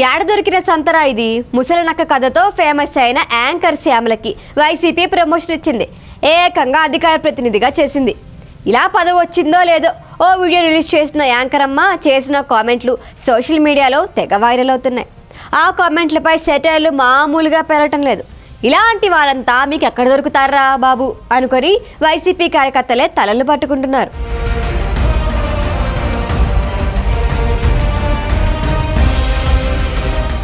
ఏడ దొరికిన సంతరా ఇది? ముసలనక్క కథతో ఫేమస్ అయిన యాంకర్ శ్యామలకి వైసీపీ ప్రమోషన్ ఇచ్చింది. ఏకంగా అధికార ప్రతినిధిగా చేసింది. ఇలా పదవి వచ్చిందో లేదో ఓ వీడియో రిలీజ్ చేసిన యాంకర్ అమ్మ చేసిన కామెంట్లు సోషల్ మీడియాలో తెగ వైరల్ అవుతున్నాయి. ఆ కామెంట్లపై సెటైర్లు మామూలుగా పెరగటం లేదు. ఇలాంటి వారంతా మీకు ఎక్కడ దొరుకుతారా బాబు? అనుకొని వైసీపీ కార్యకర్తలే తలలు పట్టుకుంటున్నారు.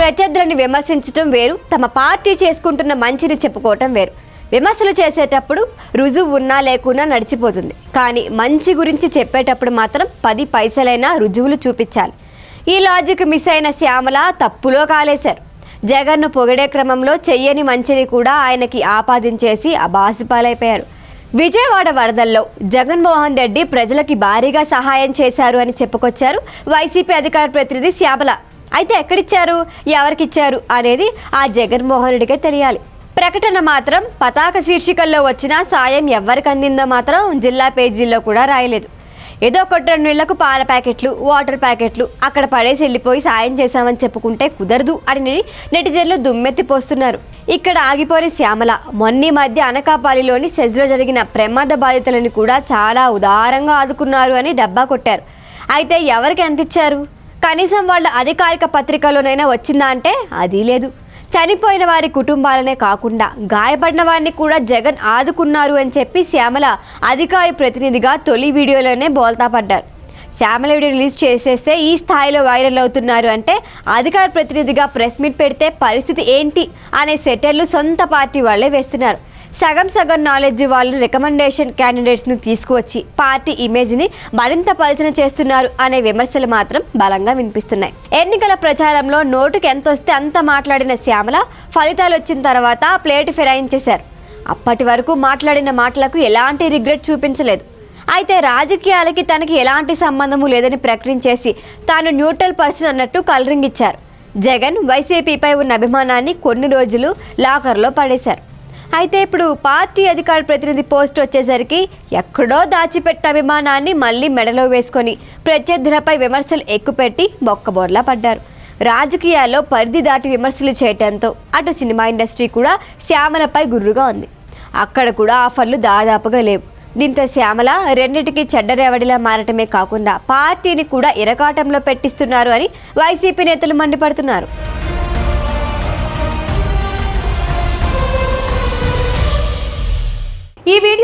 ప్రత్యర్థులను విమర్శించడం వేరు తమ పార్టీ చేసుకుంటున్న మంచిని చెప్పుకోవటం వేరు. విమర్శలు చేసేటప్పుడు రుజువు ఉన్నా లేకున్నా నడిచిపోతుంది. కానీ మంచి గురించి చెప్పేటప్పుడు మాత్రం పది పైసలైనా రుజువులు చూపించాలి. ఈ లాజిక్ మిస్ అయిన శ్యామల తప్పులో కాలేశారు. జగన్ను పొగిడే క్రమంలో చెయ్యని మంచిని కూడా ఆయనకి ఆపాదించేసి అబాసిపాలైపోయారు విజయవాడ వరదల్లో జగన్మోహన్ రెడ్డి ప్రజలకి భారీగా సహాయం చేశారు అని చెప్పుకొచ్చారు వైసీపీ అధికార ప్రతినిధి శ్యామల. అయితే ఎక్కడిచ్చారు? ఎవరికిచ్చారు? అనేది ఆ జగన్మోహన్ రెడ్డికే తెలియాలి. ప్రకటన మాత్రం పతాక శీర్షికల్లో వచ్చిన సాయం ఎవరికి అందిందో మాత్రం జిల్లా పేజీల్లో కూడా రాయలేదు. ఏదో ఒకటి రెండు నీళ్ళకు పాల ప్యాకెట్లు వాటర్ ప్యాకెట్లు అక్కడ పడేసి వెళ్ళిపోయి సాయం చేశామని చెప్పుకుంటే కుదరదు అని నెటిజన్లు దుమ్మెత్తి పోస్తున్నారు. ఇక్కడ ఆగిపోయిన శ్యామల మొన్నీ మధ్య అనకాపల్లిలోని సెజ్లో జరిగిన ప్రమాద బాధితులను కూడా చాలా ఉదారంగా ఆదుకున్నారు అని డబ్బా కొట్టారు. అయితే ఎవరికి ఎంత ఇచ్చారు కనీసం వాళ్ళ అధికారిక పత్రికలోనైనా వచ్చిందా అంటే అది లేదు. చనిపోయిన వారి కుటుంబాలనే కాకుండా గాయపడిన వారిని కూడా జగన్ ఆదుకున్నారు అని చెప్పి శ్యామల అధికారి ప్రతినిధిగా తొలి వీడియోలోనే బోల్తా పడ్డారు. శ్యామల వీడియో రిలీజ్ చేసేస్తే ఈ స్థాయిలో వైరల్ అవుతున్నారు అంటే అధికార ప్రతినిధిగా ప్రెస్ మీట్ పెడితే పరిస్థితి ఏంటి అనే సెటర్లు సొంత పార్టీ వాళ్ళే వేస్తున్నారు. సగం సగం నాలెడ్జ్ వాళ్ళు రికమెండేషన్ క్యాండిడేట్స్ను తీసుకువచ్చి పార్టీ ఇమేజ్ని మరింత పలచన చేస్తున్నారు అనే విమర్శలు మాత్రం బలంగా వినిపిస్తున్నాయి. ఎన్నికల ప్రచారంలో నోటుకి ఎంత వస్తే అంత మాట్లాడిన శ్యామల ఫలితాలు వచ్చిన తర్వాత ప్లేట్ ఫిరాయించేశారు. అప్పటి వరకు మాట్లాడిన మాటలకు ఎలాంటి రిగ్రెట్ చూపించలేదు. అయితే రాజకీయాలకి తనకి ఎలాంటి సంబంధము లేదని ప్రకటించేసి తాను న్యూట్రల్ పర్సన్ అన్నట్టు కలరింగ్ ఇచ్చారు. జగన్ వైసీపీపై ఉన్న అభిమానాన్ని కొన్ని రోజులు లాకర్లో పడేశారు. అయితే ఇప్పుడు పార్టీ అధికార ప్రతినిధి పోస్ట్ వచ్చేసరికి ఎక్కడో దాచిపెట్టిన అభిమానాన్ని మళ్ళీ మెడలో వేసుకొని ప్రత్యర్థులపై విమర్శలు ఎక్కుపెట్టి బొక్కబోర్లా పడ్డారు. రాజకీయాల్లో పరిధి దాటి విమర్శలు చేయటంతో అటు సినిమా ఇండస్ట్రీ కూడా శ్యామలపై గుర్రుగా ఉంది. అక్కడ కూడా ఆఫర్లు దాదాపుగా లేవు. దీంతో శ్యామల రెండింటికి చెడ్డరేవడిలా మారటమే కాకుండా పార్టీని కూడా ఇరకాటంలో పెట్టిస్తున్నారు అని వైసీపీ నేతలు మండిపడుతున్నారు.